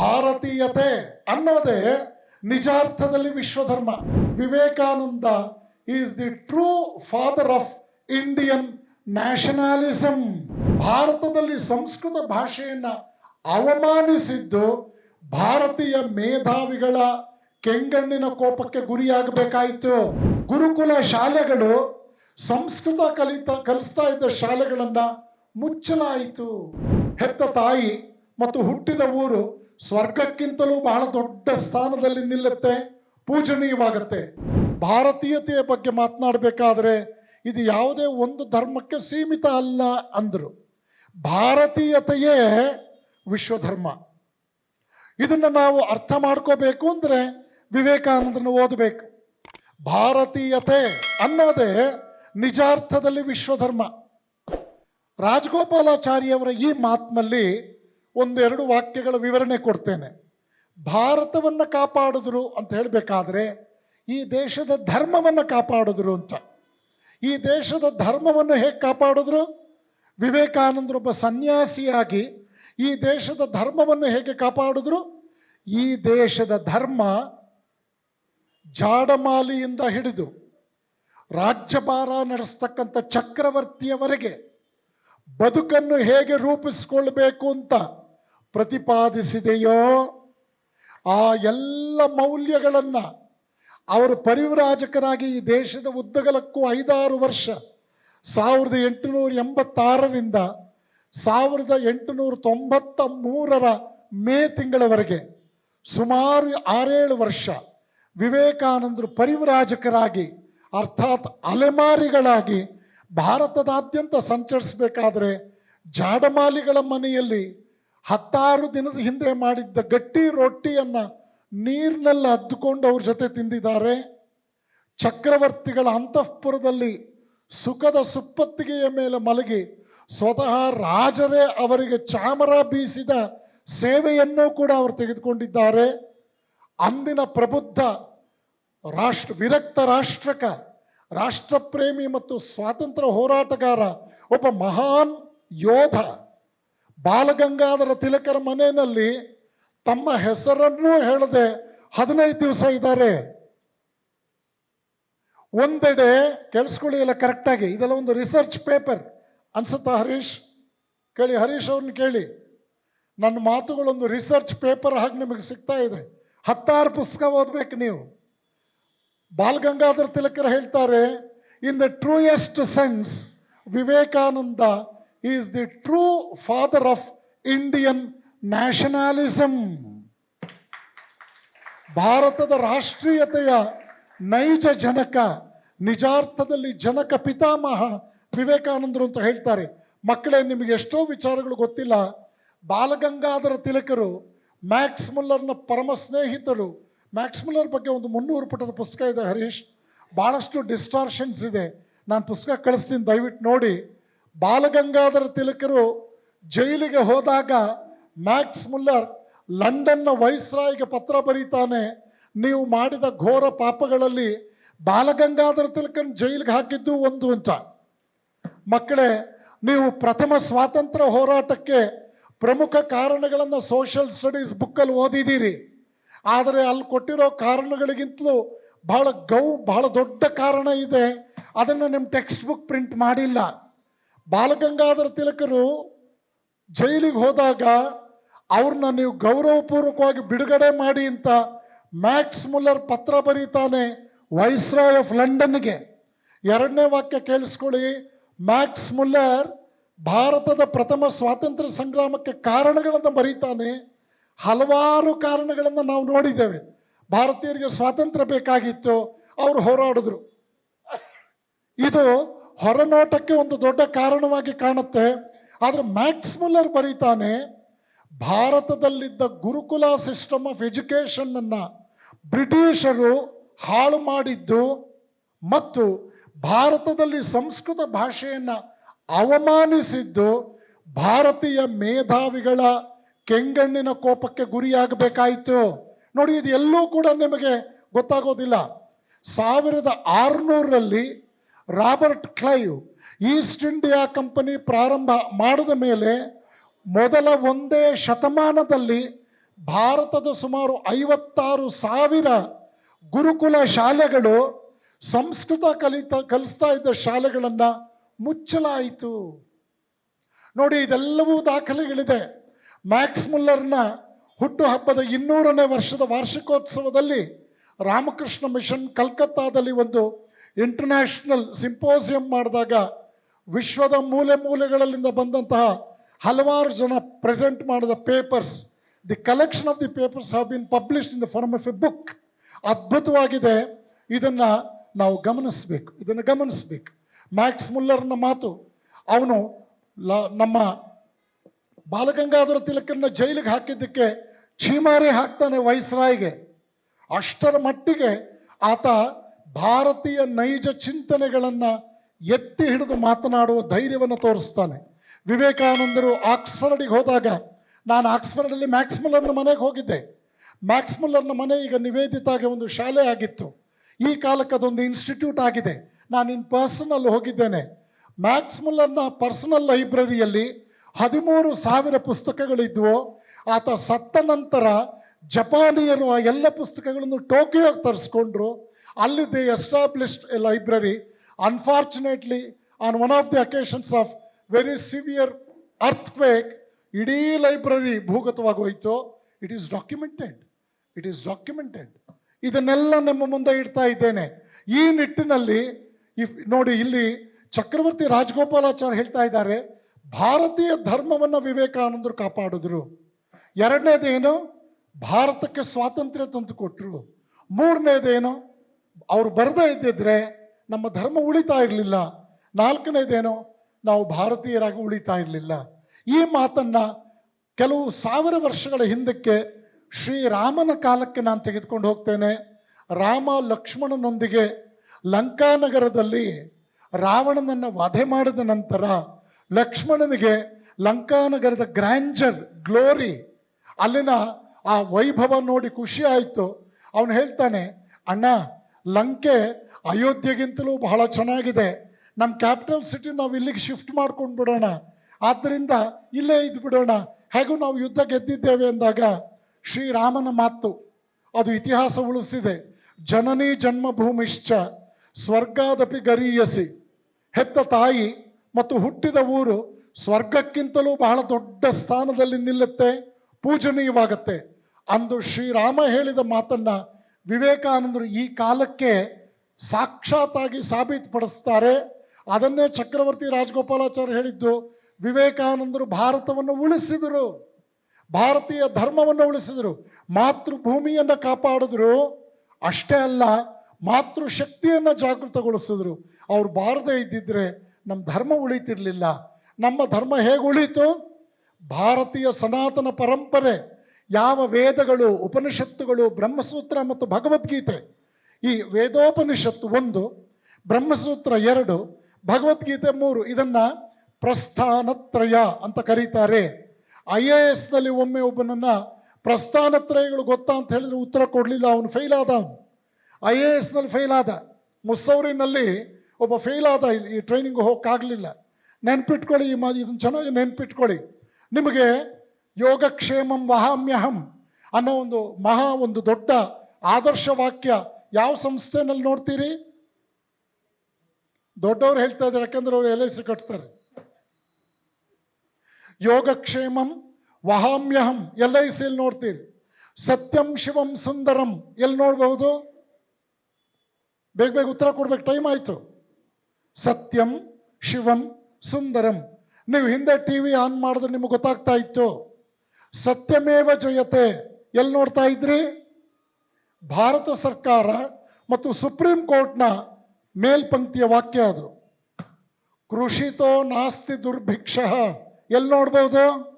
ಭಾರತೀಯತೆ ಅನ್ನೋದೇ ನಿಜಾರ್ಥದಲ್ಲಿ ವಿಶ್ವಧರ್ಮ. Vivekananda is the true father of Indian nationalism. ಭಾರತದಲ್ಲಿ ಸಂಸ್ಕೃತ ಭಾಷೆಯನ್ನು ಅವಮಾನಿಸಿದ್ದು ಭಾರತೀಯ ಮೇಧಾವಿಗಳ ಕೆಂಗಣ್ಣಿನ ಕೋಪಕ್ಕೆ ಗುರಿಯಾಗಬೇಕಾಯಿತು. ಗುರುಕುಲ ಶಾಲೆಗಳು, ಸಂಸ್ಕೃತ ಕಲಿತ, ಕಲಿಸ್ತಾ ಇದ್ದ ಶಾಲೆಗಳನ್ನು ಮುಚ್ಚಲಾಯಿತು. ಹೆತ್ತ ತಾಯಿ ಮತ್ತು ಹುಟ್ಟಿದ ಊರು ಸ್ವರ್ಗಕ್ಕಿಂತಲೂ ಬಹಳ ದೊಡ್ಡ ಸ್ಥಾನದಲ್ಲಿ ನಿಲ್ಲುತ್ತೆ, ಪೂಜನೀಯವಾಗತ್ತೆ. ಭಾರತೀಯತೆಯ ಬಗ್ಗೆ ಮಾತನಾಡಬೇಕಾದ್ರೆ ಇದು ಯಾವುದೇ ಒಂದು ಧರ್ಮಕ್ಕೆ ಸೀಮಿತ ಅಲ್ಲ ಅಂದರು. ಭಾರತೀಯತೆಯೇ ವಿಶ್ವಧರ್ಮ. ಇದನ್ನು ನಾವು ಅರ್ಥ ಮಾಡ್ಕೋಬೇಕು ಅಂದರೆ ವಿವೇಕಾನಂದನ ಓದಬೇಕು. ಭಾರತೀಯತೆ ಅನ್ನೋದೇ ನಿಜಾರ್ಥದಲ್ಲಿ ವಿಶ್ವಧರ್ಮ. ರಾಜಗೋಪಾಲಾಚಾರ್ಯವರ ಈ ಮಾತಿನಲ್ಲಿ ಒಂದೆರಡು ವಾಕ್ಯಗಳ ವಿವರಣೆ ಕೊಡ್ತೇನೆ. ಭಾರತವನ್ನು ಕಾಪಾಡಿದ್ರು ಅಂತ ಹೇಳಬೇಕಾದ್ರೆ, ಈ ದೇಶದ ಧರ್ಮವನ್ನು ಕಾಪಾಡಿದ್ರು ಅಂತ. ಈ ದೇಶದ ಧರ್ಮವನ್ನು ಹೇಗೆ ಕಾಪಾಡಿದ್ರು? ವಿವೇಕಾನಂದರೊಬ್ಬ ಸನ್ಯಾಸಿಯಾಗಿ ಈ ದೇಶದ ಧರ್ಮವನ್ನು ಹೇಗೆ ಕಾಪಾಡಿದ್ರು? ಈ ದೇಶದ ಧರ್ಮ ಜಾಡಮಾಲಿಯಿಂದ ಹಿಡಿದು ರಾಜ್ಯಭಾರ ನಡೆಸ್ತಕ್ಕಂಥ ಚಕ್ರವರ್ತಿಯವರೆಗೆ ಬದುಕನ್ನು ಹೇಗೆ ರೂಪಿಸಿಕೊಳ್ಬೇಕು ಅಂತ ಪ್ರತಿಪಾದಿಸಿದೆಯೋ ಆ ಎಲ್ಲ ಮೌಲ್ಯಗಳನ್ನು ಅವರು ಪರಿವ್ರಾಜಕರಾಗಿ ಈ ದೇಶದ ಉದ್ದಗಲಕ್ಕೂ ಐದಾರು ವರ್ಷ, ಸಾವಿರದ ಎಂಟುನೂರ ಎಂಬತ್ತಾರರಿಂದ ಸಾವಿರದ ಎಂಟುನೂರ ತೊಂಬತ್ತ ಮೂರರ ಮೇ ತಿಂಗಳವರೆಗೆ ಸುಮಾರು ಆರೇಳು ವರ್ಷ ವಿವೇಕಾನಂದರು ಪರಿವ್ರಾಜಕರಾಗಿ, ಅರ್ಥಾತ್ ಅಲೆಮಾರಿಗಳಾಗಿ ಭಾರತದಾದ್ಯಂತ ಸಂಚರಿಸಬೇಕಾದ್ರೆ ಜಾಡಮಾಲಿಗಳ ಮನೆಯಲ್ಲಿ ಹತ್ತಾರು ದಿನದ ಹಿಂದೆ ಮಾಡಿದ್ದ ಗಟ್ಟಿ ರೊಟ್ಟಿಯನ್ನು ನೀರಿನಲ್ಲಿ ಅದ್ದುಕೊಂಡು ಅವ್ರ ಜೊತೆ ತಿಂದಿದ್ದಾರೆ. ಚಕ್ರವರ್ತಿಗಳ ಅಂತಃಪುರದಲ್ಲಿ ಸುಖದ ಸುಪ್ಪತ್ತಿಗೆಯ ಮೇಲೆ ಮಲಗಿ ಸ್ವತಃ ರಾಜರೇ ಅವರಿಗೆ ಚಾಮರ ಬೀಸಿದ ಸೇವೆಯನ್ನು ಕೂಡ ಅವರು ತೆಗೆದುಕೊಂಡಿದ್ದಾರೆ. ಅಂದಿನ ಪ್ರಬುದ್ಧ ರಾಷ್ಟ್ರ, ವಿರಕ್ತ ರಾಷ್ಟ್ರಕ, ರಾಷ್ಟ್ರಪ್ರೇಮಿ ಮತ್ತು ಸ್ವಾತಂತ್ರ್ಯ ಹೋರಾಟಗಾರ, ಒಬ್ಬ ಮಹಾನ್ ಯೋಧ ಬಾಲಗಂಗಾಧರ ತಿಲಕರ ಮನೆಯಲ್ಲಿ ತಮ್ಮ ಹೆಸರನ್ನೂ ಹೇಳದೆ ಹದಿನೈದು ದಿವಸ ಇದ್ದಾರೆ. ಒಂದೆಡೆ ಕೇಳಿಸ್ಕೊಳ್ಳಿ ಕರೆಕ್ಟಾಗಿ ಇದೆಲ್ಲ ಒಂದು ರಿಸರ್ಚ್ ಪೇಪರ್ ಅನ್ಸುತ್ತಾ ಹರೀಶ್? ಕೇಳಿ, ಹರೀಶ್ ಅವ್ರನ್ನ ಕೇಳಿ. ನನ್ನ ಮಾತುಗಳೊಂದು ರಿಸರ್ಚ್ ಪೇಪರ್ ಹಾಗೆ ನಿಮಗೆ ಸಿಗ್ತಾ ಇದೆ. ಹತ್ತಾರು ಪುಸ್ತಕ ಓದ್ಬೇಕು ನೀವು. ಬಾಲಗಂಗಾಧರ ತಿಲಕರ ಹೇಳ್ತಾರೆ in the truest sense Vivekananda is the true father of Indian nationalism ಭಾರತದ ರಾಷ್ಟ್ರೀಯತೆಯ ನೈಜ ಜನಕ, ನಿಜಾರ್ಥದಲ್ಲಿ ಜನಕ ಪಿತಾಮಹ ವಿವೇಕಾನಂದರು ಅಂತ ಹೇಳ್ತಾರೆ. ಮಕ್ಕಳೇ, ನಿಮಗೆ ಎಷ್ಟೋ ವಿಚಾರಗಳು ಗೊತ್ತಿಲ್ಲ. ಬಾಲಗಂಗಾಧರ ತಿಲಕರು, ಮ್ಯಾಕ್ಸ್ ಮುಲ್ಲರ್ನ ಪರಮ ಸ್ನೇಹಿತರು, ಮ್ಯಾಕ್ಸ್ ಮುಲ್ಲರ್ ಬಗ್ಗೆ ಒಂದು ಮುನ್ನೂರು ಪುಟದ ಪುಸ್ತಕ ಇದೆ ಹರೀಶ್. ಭಾಳಷ್ಟು ಡಿಸ್ಟಾರ್ಷನ್ಸ್ ಇದೆ. ನಾನು ಪುಸ್ತಕ ಕಳಿಸ್ತೀನಿ, ದಯವಿಟ್ಟು ನೋಡಿ. ಬಾಲಗಂಗಾಧರ ತಿಲಕರು ಜೈಲಿಗೆ ಹೋದಾಗ ಮ್ಯಾಕ್ಸ್ ಮುಲ್ಲರ್ ಲಂಡನ್ನ ವೈಸ್ರಾಯ್ಗೆ ಪತ್ರ ಬರೀತಾನೆ, ನೀವು ಮಾಡಿದ ಘೋರ ಪಾಪಗಳಲ್ಲಿ ಬಾಲಗಂಗಾಧರ ತಿಲಕನ್ ಜೈಲಿಗೆ ಹಾಕಿದ್ದು ಒಂದು ಅಂತ. ಮಕ್ಕಳೇ, ನೀವು ಪ್ರಥಮ ಸ್ವಾತಂತ್ರ್ಯ ಹೋರಾಟಕ್ಕೆ ಪ್ರಮುಖ ಕಾರಣಗಳನ್ನು ಸೋಷಿಯಲ್ ಸ್ಟಡೀಸ್ ಬುಕ್ಕಲ್ಲಿ ಓದಿದ್ದೀರಿ. ಆದರೆ ಅಲ್ಲಿ ಕೊಟ್ಟಿರೋ ಕಾರಣಗಳಿಗಿಂತಲೂ ಬಹಳ ಗೌ, ಬಹಳ ದೊಡ್ಡ ಕಾರಣ ಇದೆ. ಅದನ್ನು ನಿಮ್ಮ ಟೆಕ್ಸ್ಟ್ ಬುಕ್ ಪ್ರಿಂಟ್ ಮಾಡಿಲ್ಲ. ಬಾಲಗಂಗಾಧರ ತಿಲಕರು ಜೈಲಿಗೆ ಹೋದಾಗ ಅವ್ರನ್ನ ನೀವು ಗೌರವಪೂರ್ವಕವಾಗಿ ಬಿಡುಗಡೆ ಮಾಡಿ ಅಂತ ಮ್ಯಾಕ್ಸ್ ಮುಲ್ಲರ್ ಪತ್ರ ಬರೀತಾನೆ ವೈಸ್ರಾಯ್ ಆಫ್ ಲಂಡನ್ಗೆ. ಎರಡನೇ ವಾಕ್ಯ ಕೇಳಿಸ್ಕೊಳ್ಳಿ. ಮ್ಯಾಕ್ಸ್ ಮುಲ್ಲರ್ ಭಾರತದ ಪ್ರಥಮ ಸ್ವಾತಂತ್ರ್ಯ ಸಂಗ್ರಾಮಕ್ಕೆ ಕಾರಣಗಳನ್ನು ಬರೀತಾನೆ. ಹಲವಾರು ಕಾರಣಗಳನ್ನು ನಾವು ನೋಡಿದ್ದೇವೆ. ಭಾರತೀಯರಿಗೆ ಸ್ವಾತಂತ್ರ್ಯ ಬೇಕಾಗಿತ್ತು. ಅವರು ಹೋರಾಡಿದ್ರು. ಇದು ಹೊರನೋಟಕ್ಕೆ ಒಂದು ದೊಡ್ಡ ಕಾರಣವಾಗಿ ಕಾಣುತ್ತೆ. ಆದರೆ ಮ್ಯಾಕ್ಸ್ ಮುಲ್ಲರ್ ಬರೀತಾನೆ, ಭಾರತದಲ್ಲಿದ್ದ ಗುರುಕುಲ ಸಿಸ್ಟಮ್ ಆಫ್ ಎಜುಕೇಶನ್ ಅನ್ನ ಬ್ರಿಟಿಷರು ಹಾಳು ಮಾಡಿದ್ದು ಮತ್ತು ಭಾರತದಲ್ಲಿ ಸಂಸ್ಕೃತ ಭಾಷೆಯನ್ನು ಅವಮಾನಿಸಿದ್ದು ಭಾರತೀಯ ಮೇಧಾವಿಗಳ ಕೆಂಗಣ್ಣಿನ ಕೋಪಕ್ಕೆ ಗುರಿಯಾಗಬೇಕಾಯಿತು. ನೋಡಿ, ಇದು ಎಲ್ಲೂ ಕೂಡ ನಿಮಗೆ ಗೊತ್ತಾಗೋದಿಲ್ಲ. ಸಾವಿರದ ಆರುನೂರರಲ್ಲಿ Robert Clive East India Company ಪ್ರಾರಂಭ ಮಾಡಿದ ಮೇಲೆ ಮೊದಲ ಒಂದೇ ಶತಮಾನದಲ್ಲಿ ಭಾರತದ ಸುಮಾರು ಐವತ್ತಾರು ಸಾವಿರ ಗುರುಕುಲ ಶಾಲೆಗಳು, ಸಂಸ್ಕೃತ ಕಲಿತ, ಕಲಿಸ್ತಾ ಇದ್ದ ಶಾಲೆಗಳನ್ನು ಮುಚ್ಚಲಾಯಿತು. ನೋಡಿ, ಇದೆಲ್ಲವೂ ದಾಖಲೆಗಳಿದೆ. ಮ್ಯಾಕ್ಸ್ ಮುಲ್ಲರ್ನ ಹುಟ್ಟುಹಬ್ಬದ ಇನ್ನೂರನೇ ವರ್ಷದ ವಾರ್ಷಿಕೋತ್ಸವದಲ್ಲಿ ರಾಮಕೃಷ್ಣ ಮಿಷನ್ ಕಲ್ಕತ್ತಾದಲ್ಲಿ ಒಂದು ಇಂಟರ್ನ್ಯಾಷನಲ್ ಸಿಂಪೋಸಿಯಂ ಮಾಡಿದಾಗ ವಿಶ್ವದ ಮೂಲೆ ಮೂಲೆಗಳಲ್ಲಿಂದ ಬಂದಂತಹ ಹಲವಾರು ಜನ ಪ್ರೆಸೆಂಟ್ ಮಾಡಿದ papers the collection of the papers have been published in the form of a book ಅದ್ಭುತವಾಗಿದೆ. ಇದನ್ನು ನಾವು ಗಮನಿಸಬೇಕು. ಇದನ್ನು ಗಮನಿಸಬೇಕು. ಮ್ಯಾಕ್ಸ್ ಮುಲ್ಲರ್ನ ಮಾತು, ಅವನು ಲ, ನಮ್ಮ ಬಾಲಗಂಗಾಧರ ತಿಲಕರನ್ನ ಜೈಲಿಗೆ ಹಾಕಿದ್ದಕ್ಕೆ ಛೀಮಾರಿ ಹಾಕ್ತಾನೆ ವೈಸ್ರಾಯ್ಗೆ. ಅಷ್ಟರ ಮಟ್ಟಿಗೆ ಆತ ಭಾರತೀಯ ನೈಜ ಚಿಂತನೆಗಳನ್ನು ಎತ್ತಿ ಹಿಡಿದು ಮಾತನಾಡುವ ಧೈರ್ಯವನ್ನು ತೋರಿಸ್ತಾನೆ. ವಿವೇಕಾನಂದರು ಆಕ್ಸ್ಫರ್ಡಿಗೆ ಹೋದಾಗ ನಾನು ಆಕ್ಸ್ಫರ್ಡಲ್ಲಿ ಮ್ಯಾಕ್ಸ್ಮುಲ್ಲರ್ನ ಮನೆಗೆ ಹೋಗಿದ್ದೆ. ಮ್ಯಾಕ್ಸ್ ಮುಲ್ಲರ್ನ ಮನೆ ಈಗ ನಿವೇದಿತಾಗೆ ಒಂದು ಶಾಲೆ ಆಗಿತ್ತು. ಈ ಕಾಲಕ್ಕೆ ಅದೊಂದು ಇನ್ಸ್ಟಿಟ್ಯೂಟ್ ಆಗಿದೆ. ನಾನು ಇನ್ ಪರ್ಸನಲ್ ಹೋಗಿದ್ದೇನೆ. ಮ್ಯಾಕ್ಸ್ ಮುಲ್ಲರ್ನ ಪರ್ಸನಲ್ ಲೈಬ್ರರಿಯಲ್ಲಿ ಹದಿಮೂರು ಸಾವಿರ ಪುಸ್ತಕಗಳಿದ್ವು. ಆತ ಸತ್ತ ನಂತರ ಜಪಾನಿಯರು ಆ ಎಲ್ಲ ಪುಸ್ತಕಗಳನ್ನು ಟೋಕಿಯೋಗೆ ತರಿಸ್ಕೊಂಡ್ರು. ಅಲ್ಲಿ they established a library unfortunately on one of the occasions of very severe earthquake ಇಡೀ ಲೈಬ್ರರಿ ಭೂಗತವಾಗಿ ಹೋಯಿತು it is documented it is documented ಇದನ್ನೆಲ್ಲ ನಮ್ಮ ಮುಂದೆ ಇಡ್ತಾ ಇದ್ದೇನೆ. ಈ ನಿಟ್ಟಿನಲ್ಲಿ ಇಫ್ ನೋಡಿ, ಇಲ್ಲಿ ಚಕ್ರವರ್ತಿ ರಾಜಗೋಪಾಲಾಚಾರ್ಯ ಹೇಳ್ತಾ ಇದ್ದಾರೆ, ಭಾರತೀಯ ಧರ್ಮವನ್ನು ವಿವೇಕಾನಂದರು ಕಾಪಾಡಿದ್ರು. ಎರಡನೇದೇನು? ಭಾರತಕ್ಕೆ ಸ್ವಾತಂತ್ರ್ಯ ತಂದು ಕೊಟ್ಟರು ಮೂರನೇದೇನು? ಅವ್ರು ಬರದೇ ಇದ್ದಿದ್ರೆ ನಮ್ಮ ಧರ್ಮ ಉಳಿತಾ ಇರಲಿಲ್ಲ. ನಾಲ್ಕನೇದೇನು? ನಾವು ಭಾರತೀಯರಾಗಿ ಉಳಿತಾ ಇರಲಿಲ್ಲ. ಈ ಮಾತನ್ನ ಕೆಲವು ಸಾವಿರ ವರ್ಷಗಳ ಹಿಂದಕ್ಕೆ ಶ್ರೀರಾಮನ ಕಾಲಕ್ಕೆ ನಾನು ತೆಗೆದುಕೊಂಡು ಹೋಗ್ತೇನೆ. ರಾಮ ಲಕ್ಷ್ಮಣನೊಂದಿಗೆ ಲಂಕಾನಗರದಲ್ಲಿ ರಾವಣನನ್ನು ವಧೆ ಮಾಡಿದ ನಂತರ ಲಕ್ಷ್ಮಣನಿಗೆ ಲಂಕಾನಗರದ ಗ್ರ್ಯಾಂಜರ್ ಗ್ಲೋರಿ, ಅಲ್ಲಿನ ಆ ವೈಭವ ನೋಡಿ ಖುಷಿ ಆಯಿತು. ಅವನು ಹೇಳ್ತಾನೆ, ಅಣ್ಣ ಲಂಕೆ ಅಯೋಧ್ಯೆಗಿಂತಲೂ ಬಹಳ ಚೆನ್ನಾಗಿದೆ. ನಮ್ಮ ಕ್ಯಾಪಿಟಲ್ ಸಿಟಿ ನಾವು ಇಲ್ಲಿಗೆ ಶಿಫ್ಟ್ ಮಾಡ್ಕೊಂಡು ಬಿಡೋಣ. ಆದ್ದರಿಂದ ಇಲ್ಲೇ ಇದ್ದು ಬಿಡೋಣ. ಹೇಗೂ ನಾವು ಯುದ್ಧ ಗೆದ್ದಿದ್ದೇವೆ ಅಂದಾಗ ಶ್ರೀರಾಮನ ಮಾತು, ಅದು ಇತಿಹಾಸ ಉಳಿಸಿದೆ. ಜನನಿ ಜನ್ಮಭೂಮಿಶ್ಚ, ಸ್ವರ್ಗಾದಪಿ ಗರೀಯಸಿ. ಹೆತ್ತ ತಾಯಿ ಮತ್ತು ಹುಟ್ಟಿದ ಊರು ಸ್ವರ್ಗಕ್ಕಿಂತಲೂ ಬಹಳ ದೊಡ್ಡ ಸ್ಥಾನದಲ್ಲಿ ನಿಲ್ಲುತ್ತೆ, ಪೂಜನೀಯವಾಗತ್ತೆ. ಅಂದು ಶ್ರೀರಾಮ ಹೇಳಿದ ಮಾತನ್ನ ವಿವೇಕಾನಂದರು ಈ ಕಾಲಕ್ಕೆ ಸಾಕ್ಷಾತ್ತಾಗಿ ಸಾಬೀತುಪಡಿಸ್ತಾರೆ. ಅದನ್ನೇ ಚಕ್ರವರ್ತಿ ರಾಜಗೋಪಾಲಾಚಾರ್ಯ ಹೇಳಿದ್ದು, ವಿವೇಕಾನಂದರು ಭಾರತವನ್ನು ಉಳಿಸಿದರು. ಭಾರತೀಯ ಧರ್ಮವನ್ನು ಉಳಿಸಿದರು. ಮಾತೃಭೂಮಿಯನ್ನು ಕಾಪಾಡಿದ್ರು. ಅಷ್ಟೇ ಅಲ್ಲ, ಮಾತೃಶಕ್ತಿಯನ್ನು ಜಾಗೃತಗೊಳಿಸಿದ್ರು. ಅವ್ರು ಬಾರದೇ ಇದ್ದಿದ್ರೆ ನಮ್ಮ ಧರ್ಮ ಉಳಿತಿರ್ಲಿಲ್ಲ. ನಮ್ಮ ಧರ್ಮ ಹೇಗೆ ಉಳಿತು? ಭಾರತೀಯ ಸನಾತನ ಪರಂಪರೆ. ಯಾವ ವೇದಗಳು, ಉಪನಿಷತ್ತುಗಳು, ಬ್ರಹ್ಮಸೂತ್ರ ಮತ್ತು ಭಗವದ್ಗೀತೆ. ಈ ವೇದೋಪನಿಷತ್ತು ಒಂದು, ಬ್ರಹ್ಮಸೂತ್ರ ಎರಡು, ಭಗವದ್ಗೀತೆ ಮೂರು, ಇದನ್ನ ಪ್ರಸ್ಥಾನತ್ರಯ ಅಂತ ಕರೀತಾರೆ. ಐ ಎ ಎಸ್ನಲ್ಲಿ ಒಮ್ಮೆ ಒಬ್ಬನನ್ನ ಪ್ರಸ್ಥಾನತ್ರಯಗಳು ಗೊತ್ತಾ ಅಂತ ಹೇಳಿದ್ರೆ ಉತ್ತರ ಕೊಡಲಿಲ್ಲ, ಅವನು ಫೇಲ್ ಆದ ಅವನು. ಐ ಎ ಎಸ್ನಲ್ಲಿ ಫೇಲ್ ಆದ. ಮುಸ್ಸೌರಿನಲ್ಲಿ ಒಬ್ಬ ಫೇಲ್ ಆದ, ಈ ಟ್ರೈನಿಂಗ್ ಹೋಗಕ್ಕಾಗಲಿಲ್ಲ. ನೆನ್ಪಿಟ್ಕೊಳ್ಳಿ ಈ ಮಾ ಇದನ್ನು ಚೆನ್ನಾಗಿ ನೆನ್ಪಿಟ್ಕೊಳ್ಳಿ. ನಿಮಗೆ ಯೋಗಕ್ಷೇಮಂ ವಹಾಮ್ಯಹಂ ಅನ್ನೋ ಒಂದು ಮಹಾ ಒಂದು ದೊಡ್ಡ ಆದರ್ಶ ವಾಕ್ಯ ಯಾವ ಸಂಸ್ಥೆನಲ್ಲಿ ನೋಡ್ತೀರಿ? ದೊಡ್ಡವ್ರು ಹೇಳ್ತಾ ಇದ್ದಾರೆ, ಯಾಕಂದ್ರೆ ಅವ್ರು ಎಲ್ ಸಿ ಕಟ್ತಾರೆ. ಯೋಗಕ್ಷೇಮಂ ವಹಾಮ್ಯಹಂ ಎಲ್ ಐ ಸಿಯಲ್ಲಿ ನೋಡ್ತೀರಿ. ಸತ್ಯಂ ಶಿವಂ ಸುಂದರಂ ಎಲ್ಲಿ ನೋಡಬಹುದು? ಬೇಗ ಬೇಗ ಉತ್ತರ ಕೊಡ್ಬೇಕು, ಟೈಮ್ ಆಯ್ತು. ಸತ್ಯಂ ಶಿವಂ ಸುಂದರಂ. ನೀವು ಹಿಂದೆ ಟಿ ವಿ ಆನ್ ಮಾಡಿದ್ರೆ ನಿಮಗೆ ಗೊತ್ತಾಗ್ತಾ ಇತ್ತು. ಸತ್ಯಮೇವ ಜಯತೆ. ಎಲ್ಲಿ ನೋಡ್ತಾ ಇದ್ರಿ? ಭಾರತ ಸರ್ಕಾರ ಮತ್ತು ಸುಪ್ರೀಂ ಕೋರ್ಟ್ನ ಮೇಲ್ಪಂಕ್ತಿಯ ವಾಕ್ಯ ಅದು. ಕೃಷಿತೋ ನಾಸ್ತಿ ದುರ್ಭಿಕ್ಷ. ಎಲ್ಲಿ ನೋಡ್ಬೋದು?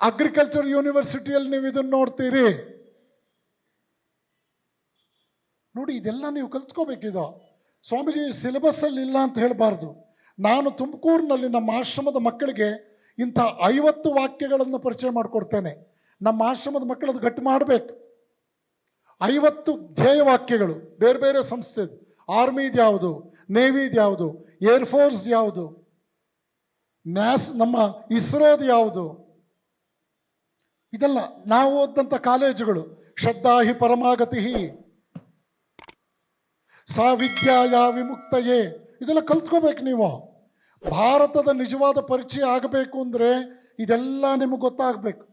ಅಗ್ರಿಕಲ್ಚರ್ ಯೂನಿವರ್ಸಿಟಿಯಲ್ಲಿ ನೀವು ಇದನ್ನು ನೋಡ್ತೀರಿ. ನೋಡಿ, ಇದೆಲ್ಲ ನೀವು ಕಲ್ತ್ಕೋಬೇಕಿದು. ಸ್ವಾಮೀಜಿ ಸಿಲೆಬಸ್ ಅಲ್ಲಿ ಇಲ್ಲ ಅಂತ ಹೇಳಬಾರ್ದು. ನಾನು ತುಮಕೂರಿನಲ್ಲಿ ನಮ್ಮ ಆಶ್ರಮದ ಮಕ್ಕಳಿಗೆ ಇಂಥ ಐವತ್ತು ವಾಕ್ಯಗಳನ್ನು ಪರಿಚಯ ಮಾಡಿಕೊಡ್ತೇನೆ. ನಮ್ಮ ಆಶ್ರಮದ ಮಕ್ಕಳದು ಗಟ್ಟಿ ಮಾಡಬೇಕು. ಐವತ್ತು ಧ್ಯೇಯ ವಾಕ್ಯಗಳು, ಬೇರೆ ಬೇರೆ ಸಂಸ್ಥೆ ಆರ್ಮಿದು ಯಾವುದು? ನೇವಿದು ಯಾವುದು? ಏರ್ಫೋರ್ಸ್ ಯಾವುದು? ನ್ಯಾಸ್ ನಮ್ಮ ಇಸ್ರೋದು ಯಾವುದು? ಇದೆಲ್ಲ ನಾವು ಓದಂಥ ಕಾಲೇಜುಗಳು. ಶ್ರದ್ಧಾ ಹಿ ಪರಮಾಗತಿ ಸಾ ವಿದ್ಯಾಯ ವಿಮುಕ್ತಯೇ ಇದೆಲ್ಲ ಕಲ್ತ್ಕೋಬೇಕು ನೀವು. ಭಾರತದ ನಿಜವಾದ ಪರಿಚಯ ಆಗಬೇಕು ಅಂದರೆ ಇದೆಲ್ಲ ನಿಮಗೆ ಗೊತ್ತಾಗಬೇಕು.